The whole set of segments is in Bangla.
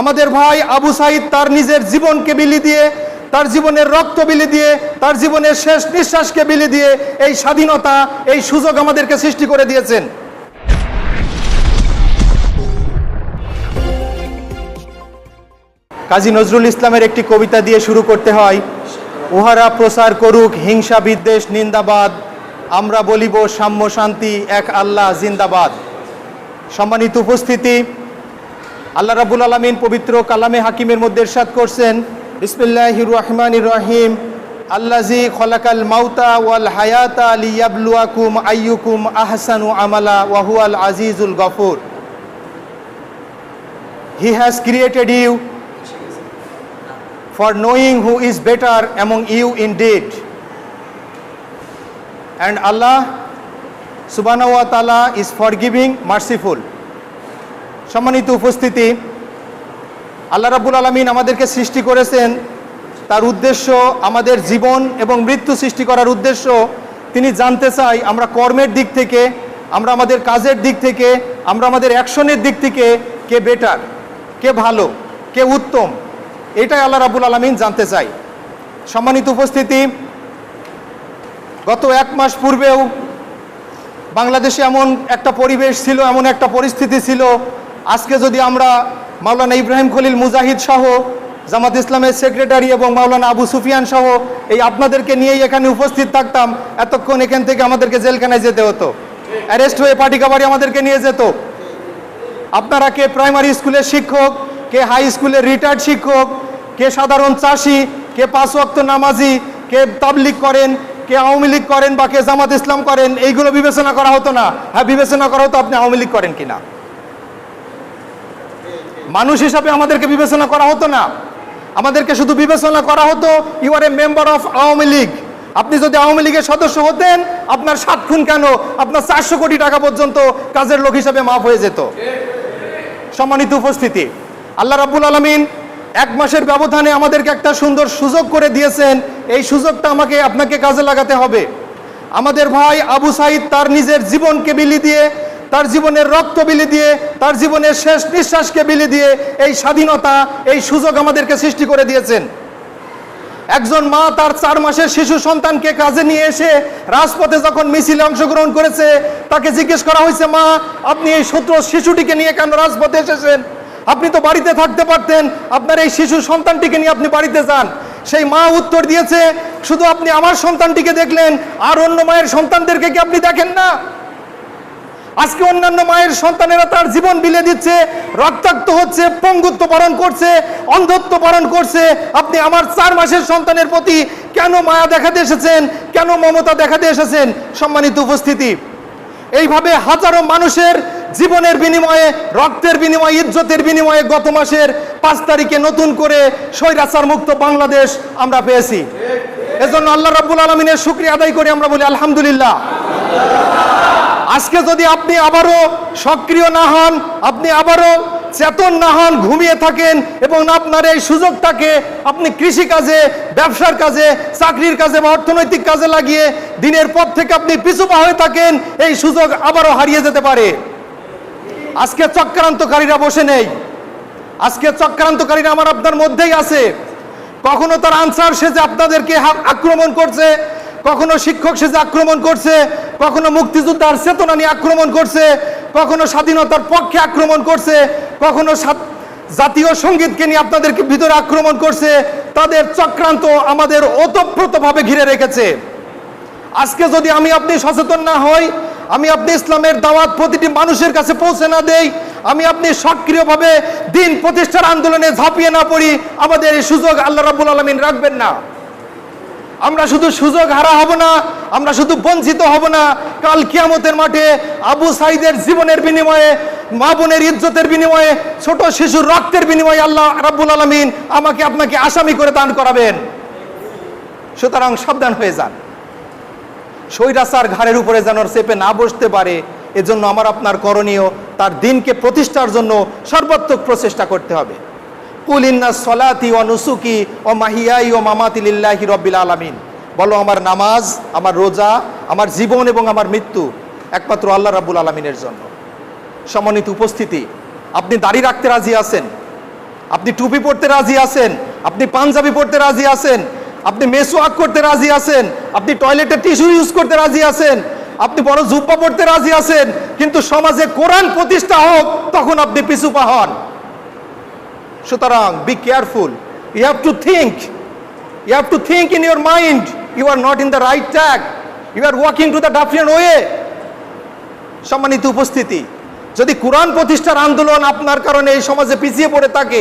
আমাদের ভাই আবু সাইদ তার নিজের জীবনকে বিলি দিয়ে, তার জীবনের রক্ত বিলি দিয়ে, তার জীবনের শেষ নিঃশ্বাসকে বিলি দিয়ে এই স্বাধীনতা, এই সুযোগ আমাদেরকে সৃষ্টি করে দিয়েছেন। কাজী নজরুল ইসলামের একটি কবিতা দিয়ে শুরু করতে হয়, উহারা প্রচার করুক, হিংসা বিদ্বেষ, নিন্দাবাদ, আমরা বলিব সাম্য শান্তি, এক আল্লাহ, জিন্দাবাদ। সম্মানিত উপস্থিতি আল্লাহ রাবুল আলমিন পবিত্র কালামে হাকিমের মধ্যে ইরশাদ করছেন বিসমিল্লাহির রহমানির রহিম আল্লাজি খলাকাল মাউতা ওয়াল হায়াতা লিয়াবলুয়াকুম আইয়ুকুম আহসানু আমালা ওয়াহুয়াল আজিজুল Gafur he has created you for knowing who is better among you indeed. And Allah subhanahu wa ta'ala is forgiving, merciful. সম্মানিত উপস্থিতি, আল্লাহ রাব্বুল আলমিন আমাদেরকে সৃষ্টি করেছেন। তার উদ্দেশ্য আমাদের জীবন এবং মৃত্যু সৃষ্টি করার উদ্দেশ্য। তিনি জানতে চাই আমরা কর্মের দিক থেকে, আমরা আমাদের কাজের দিক থেকে, আমরা আমাদের অ্যাকশনের দিক থেকে কে বেটার, কে ভালো, কে উত্তম, এটাই আল্লাহ রাবুল আলমিন জানতে চাই। সম্মানিত উপস্থিতি, গত এক মাস পূর্বেও বাংলাদেশে এমন একটা পরিবেশ ছিল, এমন একটা পরিস্থিতি ছিল আজকে যদি আমরা মাওলানা ইব্রাহিম খলিল মুজাহিদ সহ, জামাত ইসলামের সেক্রেটারি এবং মাওলানা আবু সুফিয়ান সহ এই আপনাদেরকে নিয়েই এখানে উপস্থিত থাকতাম, এতক্ষণ এখান থেকে আমাদেরকে জেলখানায় যেতে হতো। অ্যারেস্ট হয়ে পাটিকাবাড়ি আমাদেরকে নিয়ে যেত। আপনারা কে প্রাইমারি স্কুলের শিক্ষক, কে হাই স্কুলের রিটায়ার্ড শিক্ষক, কে সাধারণ চাষি, কে পাঁচ ওয়াক্ত নামাজি, কে তাবলিগ করেন, কে আওয়ামী লীগ করেন বা কে জামাত ইসলাম করেন, এইগুলো বিবেচনা করা হতো না। হ্যাঁ বিবেচনা করা হতো আপনি আওয়ামী লীগ করেন কিনা। মানুষ হিসাবে আমাদেরকে বিবেচনা করা হতো না। আমাদেরকে শুধু বিবেচনা করা হতো you are a member of Awami League. আপনি যদি আওয়ামী লীগের সদস্য হতেন, আপনার সাত খুন কেন? আপনার চারশো কোটি টাকা পর্যন্ত কাজের লোক হিসাবে মাফ হয়ে যেত। সম্মানিত উপস্থিতি, আল্লাহ রাব্বুল আলমিন এক মাসের ব্যবধানে আমাদেরকে একটা সুন্দর সুযোগ করে দিয়েছেন। এই সুযোগটা আমাকে, আপনাকে কাজে লাগাতে হবে। আমাদের ভাই আবু সাইদ তার নিজের জীবনকে বিলি দিয়ে তার জীবনের রক্ত বিলি দিয়ে, তার জীবনের শেষ নিঃশ্বাসকে বিলি দিয়ে এই স্বাধীনতা, এই সুযোগ আমাদেরকে সৃষ্টি করে দিয়েছেন। একজন মা তার চার মাসের শিশু সন্তানকে কাজে নিয়ে এসে রাজপথে যখন মিছিলে অংশগ্রহণ করেছে, তাকে জিজ্ঞেস করা হয়েছে, মা, আপনি এই সূত্র শিশুটিকে নিয়ে কেন রাজপথে এসেছেন? আপনি তো বাড়িতে থাকতে পারতেন, আপনার এই শিশু সন্তানটিকে নিয়ে আপনি বাড়িতে যান। সেই মা উত্তর দিয়েছে, শুধু আপনি আমার সন্তানটিকে দেখলেন, আর অন্য মায়ের সন্তানদেরকে কি আপনি দেখেন না? আজকে অন্যান্য মায়ের সন্তানেরা তার জীবন বিলে দিচ্ছে, রক্তাক্ত হচ্ছে, পঙ্গুত্ব পালন করছে, অন্ধত্ব পালন করছে। আপনি আমার চার মাসের সন্তানের প্রতি কেন মায়া দেখাতে এসেছেন? কেন মমতা দেখাতে এসেছেন? সম্মানিত উপস্থিতি। এইভাবে হাজারো মানুষের জীবনের বিনিময়ে, রক্তের বিনিময়ে, ইজ্জতের বিনিময়ে গত মাসের পাঁচ তারিখে নতুন করে স্বৈরাচার মুক্ত বাংলাদেশ আমরা পেয়েছি। এজন্য আল্লাহ রাব্বুল আলমিনের শুক্রিয়া আদায় করে, আমরা বলি আলহামদুলিল্লাহ। আজকে যদি আপনি আবারও সক্রিয় না হন, আপনি আবারও চেতন না হন, ঘুমিয়ে থাকেন এবং আপনার এই সুযোগটাকে আপনি কৃষিকাজে, ব্যবসার কাজে, চাকরির কাজে বা অর্থনৈতিক কাজে লাগিয়ে দিনের পর থেকে আপনি পিছুপা হয়ে থাকেন, এই সুযোগ আবারও হারিয়ে যেতে পারে। আজকে চক্রান্তকারীরা বসে নেই। আজকে চক্রান্তকারীরা আমার আপনার মধ্যেই আছে। কখনো তার আনসার সে যে আপনাদেরকে আক্রমণ করছে কখনো শিক্ষক সেজে আক্রমণ করছে, কখনো মুক্তিযোদ্ধার চেতনা নিয়ে আক্রমণ করছে, কখনো স্বাধীনতার পক্ষে আক্রমণ করছে, কখনো জাতীয় সঙ্গীতকে নিয়ে আপনাদেরকে ভিতরে আক্রমণ করছে, তাদের চক্রান্ত আমাদের ওতপ্রোতভাবে ঘিরে রেখেছে। আজকে যদি আমি আপনি সচেতন না হই, আমি আপনি ইসলামের দাওয়াত প্রতিটি মানুষের কাছে পৌঁছে না দেই, আমি আপনি সক্রিয়ভাবে দিন প্রতিষ্ঠার আন্দোলনে ঝাঁপিয়ে না পড়ি, আমাদের এই সুযোগ আল্লাহ রাব্বুল আলমিন রাখবেন না। আমরা শুধু সুযোগ হারা হব না, আমরা শুধু বঞ্চিত হব না। কাল কিয়ামতের মাঠে আবু সাইদের জীবনের বিনিময়ে, মা বোনের ইজ্জতের বিনিময়ে, ছোট শিশুর রক্তের বিনিময়ে আল্লাহ রাব্বুল আলমিন আমাকে আপনাকে আসামি করে দান করাবেন। সুতরাং সাবধান হয়ে যান। স্বৈরাচার ঘাড়ের উপরে যেন চেপে না বসতে পারে, এজন্য আমার আপনার করণীয়, তার দিনকে প্রতিষ্ঠার জন্য সর্বাত্মক প্রচেষ্টা করতে হবে। কুল ইন্না সলাতি ও নুসুকি ও মাহিয়াই ও মামাতি রব্বিল আলামিন। বলো, আমার নামাজ, আমার রোজা, আমার জীবন এবং আমার মৃত্যু একমাত্র আল্লাহ রাব্বুল আলমিনের জন্য। সমন্বিত উপস্থিতি, আপনি দাড়ি রাখতে রাজি আছেন? আপনি টুপি পরতে রাজি আছেন? আপনি পাঞ্জাবি পরতে রাজি আছেন? আপনি মেসো মেসোয়াক করতে রাজি আছেন? আপনি টয়লেটে টিস্যু ইউজ করতে রাজি আছেন? আপনি বড় জুব্বা পড়তে রাজি আছেন? কিন্তু সমাজে কোরআন প্রতিষ্ঠা হোক, তখন আপনি পিছুপা হন। সুতরাং be careful you have to think you have to think in your mind you are not in the right track you are walking to the ডাফিয়ান way সম্মানিত উপস্থিতি, যদি কোরআন প্রতিষ্ঠার আন্দোলন আপনার কারণে এই সমাজে পিছিয়ে পড়ে থাকে,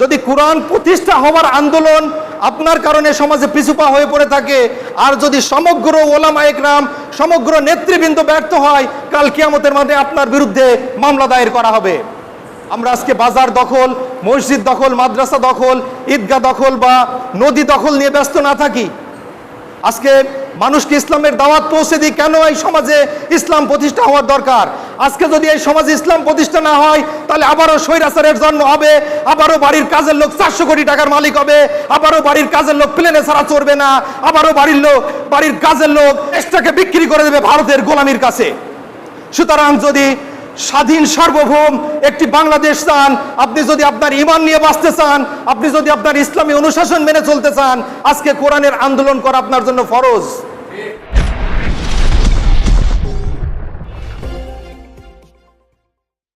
যদি কোরআন প্রতিষ্ঠা হওয়ার আন্দোলন আপনার কারণে সমাজে পিছুপা হয়ে পড়ে থাকে, আর যদি সমগ্র ওলামা একরাম, সমগ্র নেতৃবৃন্দ ব্যর্থ হয়, কাল কিয়ামতের মাঝে আপনার বিরুদ্ধে মামলা দায়ের করা হবে। আমরা আজকে বাজার দখল, মসজিদ দখল, মাদ্রাসা দখল, ঈদগাহ দখল বা নদী দখল নিয়ে ব্যস্ত না থাকি। আজকে মানুষকে ইসলামের দাওয়াত পৌঁছে দিই কেন এই সমাজে ইসলাম প্রতিষ্ঠা হওয়ার দরকার? আজকে যদি এই সমাজে ইসলাম প্রতিষ্ঠা না হয়, তাহলে আবারও স্বৈরাচারের জন্ম হবে, আবারও বাড়ির কাজের লোক চারশো কোটি টাকার মালিক হবে, আবারও বাড়ির কাজের লোক প্লেনে ছাড়া চড়বে না, আবারও বাড়ির লোক, বাড়ির কাজের লোক দেশটাকে বিক্রি করে দেবে ভারতের গোলামির কাছে। সুতরাং যদি স্বাধীন সার্বভৌম একটি বাংলাদেশ চান। আপনি যদি আপনার ইমান নিয়ে বাঁচতে চান, আপনি যদি আপনার ইসলামী অনুশাসন মেনে চলতে চান, আজকে কোরআনের আন্দোলন করা আপনার জন্য ফরজ।